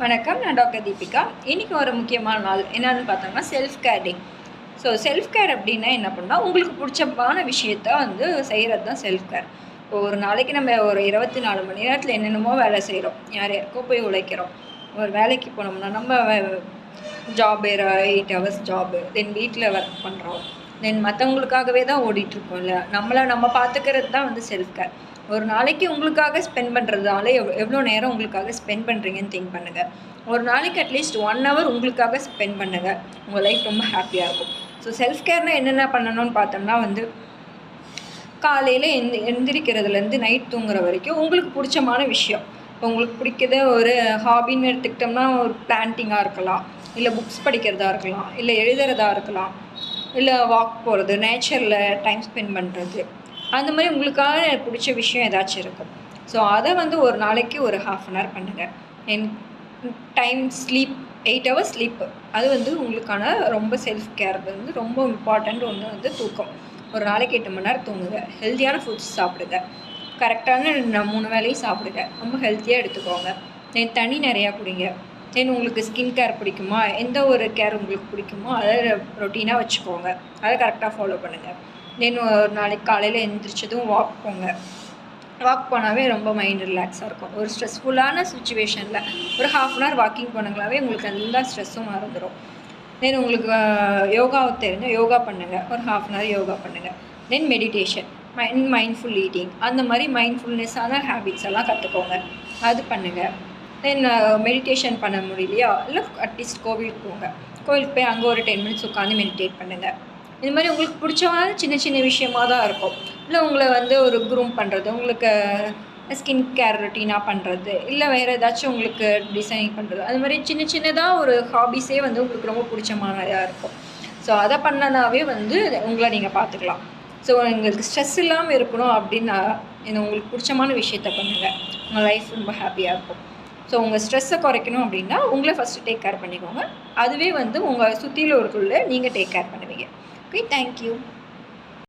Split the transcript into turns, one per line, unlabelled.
வணக்கம் நான் டாக்டர் தீபிகா. இன்றைக்கி ஒரு முக்கியமான நாள். என்னென்னு பார்த்தோம்னா self care day so self care அப்படின்னா என்ன பண்ணால் உங்களுக்கு பிடிச்சமான விஷயத்த வந்து செய்கிறது தான் செல்ஃப் கேர் இப்போ ஒரு நாளைக்கு நம்ம ஒரு இருபத்தி நாலு மணி நேரத்தில் என்னென்னமோ வேலை செய்கிறோம் யார் யாருக்கோ போய் உழைக்கிறோம். ஒரு வேலைக்கு போனோம்னா நம்ம job eight hours job then வீட்டில் ஒர்க் பண்ணுறோம் தென் மற்றவங்களுக்காகவே தான் ஓடிட்டுருக்கோம்ல நம்மளை நம்ம பார்த்துக்கிறது தான் வந்து செல்ஃப் கேர் ஒரு நாளைக்கு உங்களுக்காக ஸ்பெண்ட் பண்ணுறதுனால எவ் எவ்வளோ நேரம் உங்களுக்காக ஸ்பெண்ட் பண்ணுறீங்கன்னு திங்க் பண்ணுங்கள் ஒரு நாளைக்கு அட்லீஸ்ட் ஒன் ஹவர் உங்களுக்காக ஸ்பெண்ட் பண்ணுங்கள் உங்கள் லைஃப் ரொம்ப ஹாப்பியாக இருக்கும். ஸோ செல்ஃப் கேர்னால் என்னென்ன பண்ணணும்னு பார்த்தோம்னா வந்து காலையில் எந்த எந்திரிக்கிறதுலேருந்து நைட் தூங்குற வரைக்கும் உங்களுக்கு பிடிச்சமான விஷயம். இப்போ உங்களுக்கு பிடிக்கிறது ஒரு ஹாபின்னு எடுத்துக்கிட்டோம்னா ஒரு பிளான்ட்டிங்காக இருக்கலாம். இல்லை புக்ஸ் படிக்கிறதா இருக்கலாம். இல்லை எழுதுறதா இருக்கலாம். இல்லை வாக் போகிறது நேச்சரில் டைம் ஸ்பெண்ட் பண்ணுறது அந்த மாதிரி உங்களுக்காக பிடிச்ச விஷயம் ஏதாச்சும் இருக்கும். ஸோ அதை வந்து ஒரு நாளைக்கு ஒரு ஹாஃப் அன் ஹவர் பண்ணுங்கள் என் time sleep eight hours sleep அது வந்து உங்களுக்கான ரொம்ப செல்ஃப் கேர் வந்து ரொம்ப இம்பார்ட்டண்ட் ஒன்று வந்து தூக்கம். ஒரு நாளைக்கு எட்டு மணி நேரம் தூங்குங்க. ஹெல்த்தியான ஃபுட்ஸ் சாப்பிடுங்க. கரெக்டான மூணு வேலையும் சாப்பிடுங்க. ரொம்ப ஹெல்த்தியாக எடுத்துக்கோங்க. தென் தண்ணி நிறையா குடிங்க. தென் உங்களுக்கு ஸ்கின் கேர் பிடிக்குமா? எந்த ஒரு கேர் உங்களுக்கு பிடிக்குமோ அதை ரொட்டீனாக வச்சுக்கோங்க. அதை கரெக்டாக ஃபாலோ பண்ணுங்கள் தென் ஒரு நாளைக்கு காலையில் எழுந்திரிச்சதும் வாக் போங்க. வாக் போனாவே ரொம்ப மைண்ட் ரிலாக்ஸாக இருக்கும். ஒரு ஸ்ட்ரெஸ்ஃபுல்லான சுச்சுவேஷனில் ஒரு ஹாஃப் அன் ஹவர் வாக்கிங் போனாங்களாவே உங்களுக்கு எல்லா ஸ்ட்ரெஸ்ஸும் மறந்துடும் தென் உங்களுக்கு யோகாவை தெரிஞ்சால் யோகா பண்ணுங்கள் ஒரு ஹாஃப் அன் ஹவர் யோகா பண்ணுங்கள் then meditation mind mindful eating அந்த மாதிரி மைண்ட்ஃபுல்னஸான ஹேபிட்ஸ் எல்லாம் கற்றுக்கோங்க அது பண்ணுங்கள் தென் மெடிடேஷன் பண்ண முடியலையா? இல்லை அட்லீஸ்ட் கோவிலுக்கு போங்க. கோவிலுக்கு போய் அங்கே ஒரு டென் மினிட்ஸ் உட்காந்து மெடிடேட் பண்ணுங்கள் இது மாதிரி உங்களுக்கு பிடிச்சமான சின்ன சின்ன விஷயமாக தான் இருக்கும். இல்லை உங்களை வந்து ஒரு குரூம் பண்ணுறது உங்களுக்கு ஸ்கின் கேர் ரொட்டீனாக பண்ணுறது இல்லை வேறு ஏதாச்சும் உங்களுக்கு டிசைனிங் பண்ணுறது அது மாதிரி சின்ன சின்னதாக ஒரு ஹாபிஸே வந்து உங்களுக்கு ரொம்ப பிடிச்சமானதாக இருக்கும். ஸோ அதை பண்ணனாவே வந்து உங்களை நீங்கள் பார்த்துக்கலாம். ஸோ உங்களுக்கு ஸ்ட்ரெஸ் இல்லாமல் இருக்கணும் அப்படின்னா இந்த உங்களுக்கு பிடிச்சமான விஷயத்த பண்ணுங்கள் உங்கள் லைஃப் ரொம்ப ஹாப்பியாக இருக்கும். ஸோ உங்கள் ஸ்ட்ரெஸ்ஸை குறைக்கணும் அப்படின்னா உங்களை ஃபஸ்ட்டு டேக் கேர் பண்ணிக்கோங்க. அதுவே வந்து உங்கள் சுற்றியில் இருக்கக்குள்ள நீங்கள் டேக் கேர் பண்ணுவீங்க. Okay, thank you.